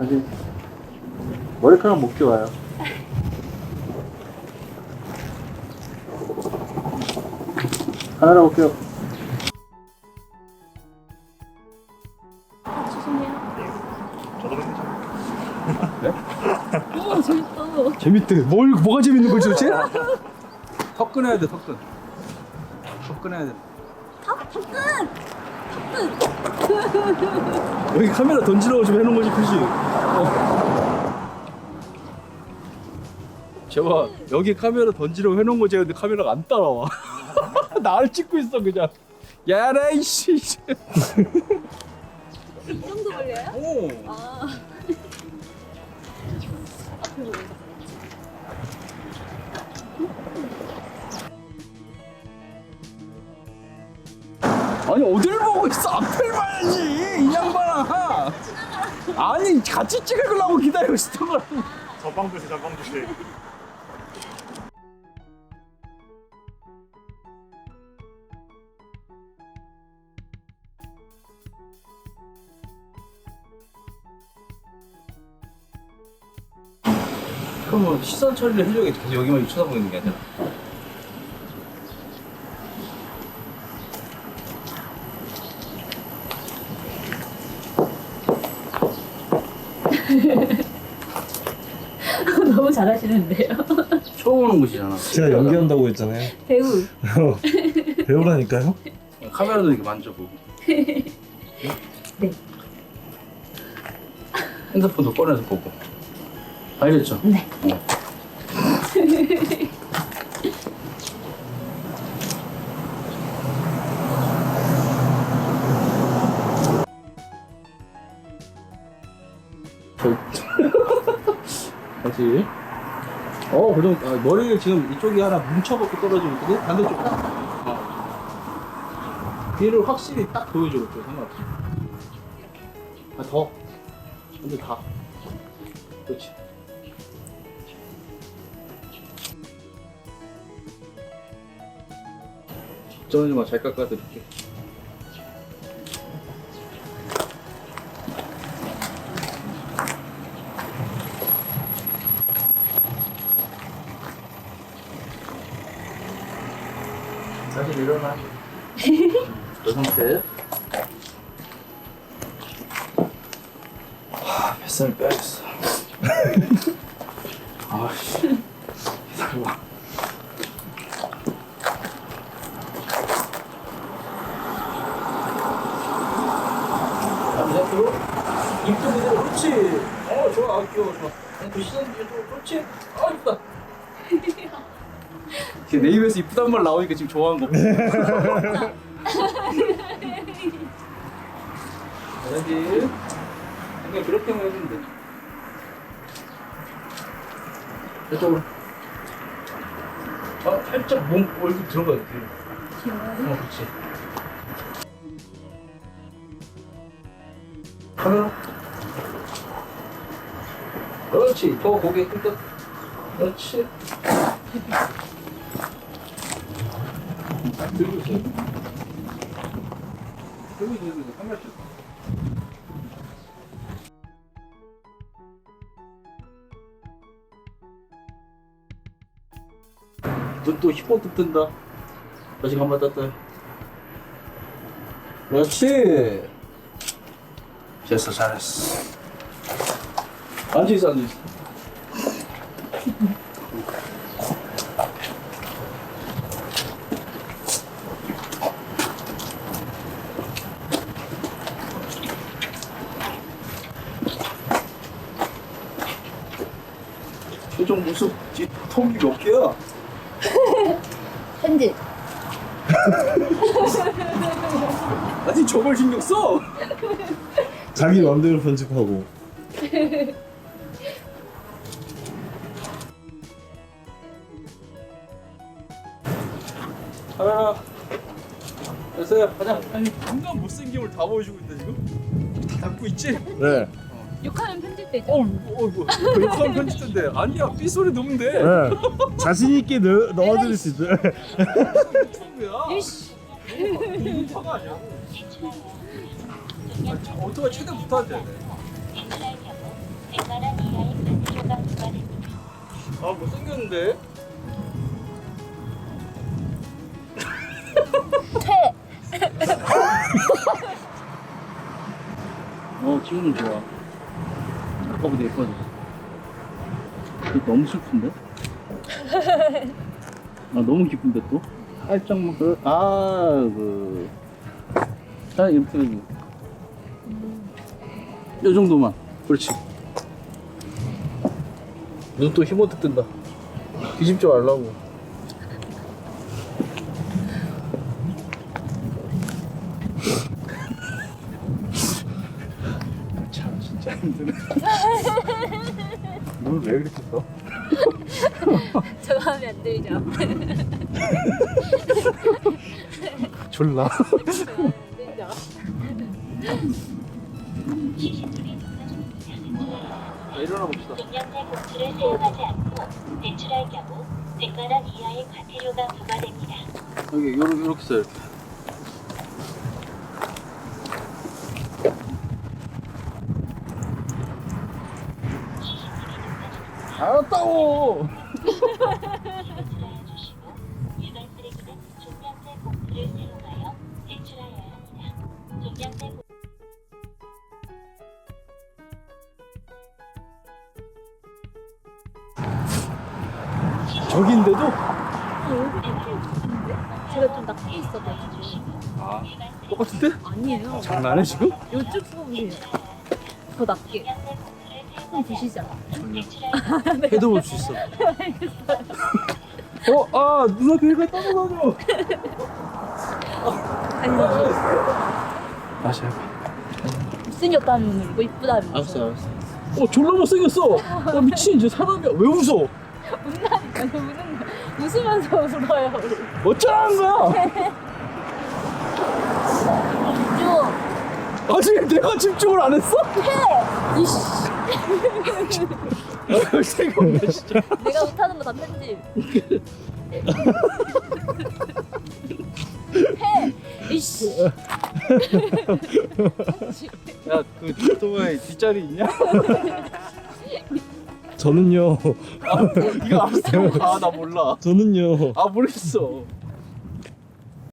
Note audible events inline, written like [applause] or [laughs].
아직 머리카락 못 끼워요. 카메라 볼게요. 저도 괜찮아요. 오 [laughs] 재밌다. 재밌대. 뭘 뭐가 재밌는 거지 도대체? 턱 끊어야 돼, 턱 끊. 턱 끊어야 돼. 여기 카메라 던지라고 좀 해놓은 거지 굳이. 어. 제가 여기 카메라 던지라고 해놓은 거지 근데 카메라가 안 따라와. [laughs] 나를 찍고 있어 그냥. 야라 이씨. [laughs] 이 정도 걸려요? 오. 아. 아니 어딜 보고 있어 앞을 봐야지 이 양반아. 아니 같이 찍으려고 기다리고 있었던 거라고. 전방 주시, 전방 주시. 그럼 뭐 시선 처리를 해줘야겠지. 계속 여기만 쳐다보고 있는 게 아니라. [laughs] 너무 잘하시는데요. 처음 오는 곳이잖아. 제가 연기한다고 했잖아요. 배우. [laughs] 배우라니까요? 카메라도 이렇게 만져보고. [laughs] 네. 핸드폰도 꺼내서 보고. 알겠죠? 네. 어. 다시. 어, 그럼 아, 머리를 지금 이쪽이 하나 뭉쳐갖고 떨어지고 있거든? 반대쪽. 어. 뒤를 확실히 딱 보여줘, 그쪽 상관없이. 아, 더. 근데 다. 그렇지. 걱정하지 마, 잘 깎아드릴게. 다시 일어나. [laughs] 그 상태. 뱃살 빼야겠어. [laughs] 아씨. 기다려봐. 자, 앞으로. 입도 그대로. 그렇지. 어, 좋아. 아, 귀여워, 좋아. 그 시선 뒤로. 그렇지. 아, 이쁘다. 내 입에서 이쁘단 말 나오니까 지금 좋아한 거. 잘하지. 그냥 그렇게만 해주면 돼. 이쪽으로. 아, 살짝 몸, 얼굴 들어가야 돼. 어, 그렇지. 카메라. 그렇지. 더 고개 끄덕. 그렇지. 딱 들고 있어요. 들고 있어, 들고 있어. 카메라 찍 눈또 힙업도 뜬다. 다시 한번 떴다. 그렇지. 됐어, 잘했어. 앉아있어, 앉아있어. 최종 모습 뒤 턱이 몇 개야? [laughs] 편집. 아니 저걸 신경 써? [laughs] 자기 마음대로 편집하고. 카메라 됐어요 가자 아니 인간 못생김을 다 보여주고 있다 지금? 다 담고 있지? 네. 욕하면 편집되죠. 어이구 어이구 그 욕하면 편집된대 아니야 삐소리 넣으면 돼 네. 자신 있게 넣, 넣어드릴 수 있어요. 유튜브야 이씨. 인파가 아니야 아, 자, 오토바이 최대 붙어야 돼 100만원 이하의 과태료가 부과됩니다. 아 못생겼는데? [laughs] 어 지금은 좋아 아까보다 예뻐져 이거 너무 슬픈데? [laughs] 아 너무 기쁜데 또? 살짝만 그, 아 그 자 이렇게 해야지 요 정도만 그렇지 눈 또 힘어득 뜬다 뒤집지 말라고 [laughs] 참 진짜 힘드네 눈을 왜 그렇게 써? 저거 하면 안 되죠. 졸라 [laughs] 안 되죠. [laughs] 일어나 봅시다 동영상 봉투를 사용하지 않고 제출할 경우 100만 원 이하의 과태료가 부과됩니다. 여기 요렇게, 요렇게 써요 이렇게 알았다고 [laughs] 종량제 봉투를 사용하여 제출하여야 합니다. 종량제 저기인데도? 제가 좀 낮게 있어가지고. 아 똑같은데? 아니에요. 장난해 지금? 요쪽 보면 더 낮게. 좀 드시자. 해도 볼 수 있어 어? 아 누나 배가 따라다녀 다시 해봐 못생겼다는 이거 이쁘다는 알았어 알았어 어 졸라 못생겼어 야 미친 이제 사람이야 왜 웃어 웃나 웃는 거. 웃으면서 울어요. 어쩌라는 거야 쭉. 아직 내가 집중을 안 했어? 이씨. 아, 생각 없네 진짜 내가 못하는 거 다 편집. 해. 이씨. 야그 오토바이 뒷자리 있냐? [laughs] 저는요. 이거 [laughs] 알았어 아나 몰라 저는요. 아 모르겠어